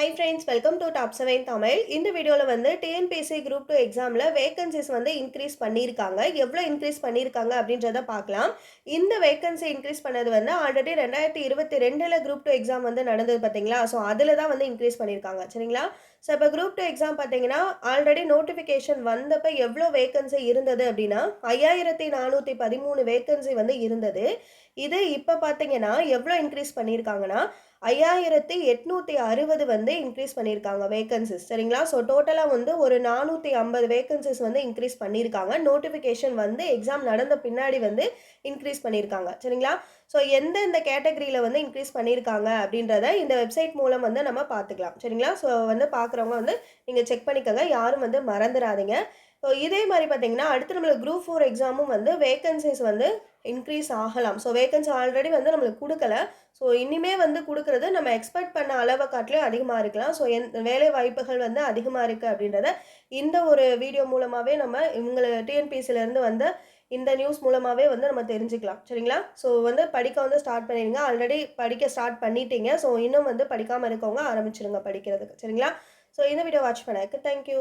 Hi friends welcome to top seven Tamil இந்த வீடியோவில் வந்து டிஎன்பிஎஸ்சி குரூப் டூ எக்ஸாமில் வேகன்சிஸ் வந்து இன்க்ரீஸ் பண்ணியிருக்காங்க. எவ்வளோ இன்க்ரீஸ் பண்ணியிருக்காங்க அப்படின்றத பார்க்கலாம். இந்த வேகன்சி இன்க்ரீஸ் பண்ணது வந்து ஆல்ரெடி ரெண்டாயிரத்தி இருபத்தி ரெண்டில் குரூப் டூ எக்ஸாம் வந்து நடந்தது பார்த்தீங்களா? ஸோ அதில் தான் வந்து இன்க்ரீஸ் பண்ணியிருக்காங்க. சரிங்களா? ஸோ இப்போ குரூப் டூ எக்ஸாம் பார்த்தீங்கன்னா ஆல்ரெடி நோட்டிஃபிகேஷன் வந்தப்போ எவ்வளோ வேகன்சி இருந்தது அப்படின்னா ஐயாயிரத்தி நானூற்றி பதிமூணு வேகன்சி வந்து இருந்தது. இது இப்போ பார்த்தீங்கன்னா எவ்வளோ இன்க்ரீஸ் பண்ணியிருக்காங்கன்னா ஐயாயிரத்தி எட்நூற்றி அறுபது வந்து இன்க்ரீஸ் பண்ணியிருக்காங்க வேகன்சிஸ் சரிங்களா? ஸோ டோட்டலாக வந்து ஒரு நானூற்றி ஐம்பது வேகன்சிஸ் வந்து இன்க்ரீஸ் பண்ணியிருக்காங்க நோட்டிஃபிகேஷன் வந்து எக்ஸாம் நடந்த பின்னாடி வந்து இன்க்ரீஸ் பண்ணியிருக்காங்க சரிங்களா? ஸோ எந்தெந்த கேட்டகரியில் வந்து இன்க்ரீஸ் பண்ணியிருக்காங்க அப்படின்றத இந்த வெப்சைட் மூலம் வந்து நம்ம பார்த்துக்கலாம். சரிங்களா? ஸோ வந்து பார்க்குறவங்க வந்து நீங்கள் செக் பண்ணிக்கோங்க. யாரும் வந்து மறந்துடாதீங்க இதே மாதிரி பார்த்தீங்கன்னா அடுத்து நம்மளுக்கு குரூப் ஃபோர் எக்ஸாமும் வந்து வேகன்சிஸ் வந்து இன்க்ரீஸ் ஆகலாம். ஸோ வேகன்சி ஆல்ரெடி வந்து நம்மளுக்கு கொடுக்கல. ஸோ இனிமே வந்து கொடுக்குறது நம்ம எக்ஸ்பெக்ட் பண்ண அளவை காட்டிலும் அதிகமாக இருக்கலாம். ஸோ எந்த வேலை வாய்ப்புகள் வந்து அதிகமாக இருக்குது அப்படின்றத இந்த ஒரு வீடியோ மூலமாகவே நம்ம இவங்களை டிஎன்பிசிலேருந்து வந்த இந்த நியூஸ் மூலமாகவே வந்து நம்ம தெரிஞ்சுக்கலாம். சரிங்களா? ஸோ வந்து படிக்க வந்து ஸ்டார்ட் பண்ணிடுங்க. ஆல்ரெடி படிக்க ஸ்டார்ட் பண்ணிட்டீங்க. ஸோ இன்னும் வந்து படிக்காமல் இருக்கவங்க ஆரம்பிச்சிருங்க படிக்கிறதுக்கு. சரிங்களா? ஸோ இந்த வீடியோ வாட்ச் பண்ணதுக்கு தேங்க்யூ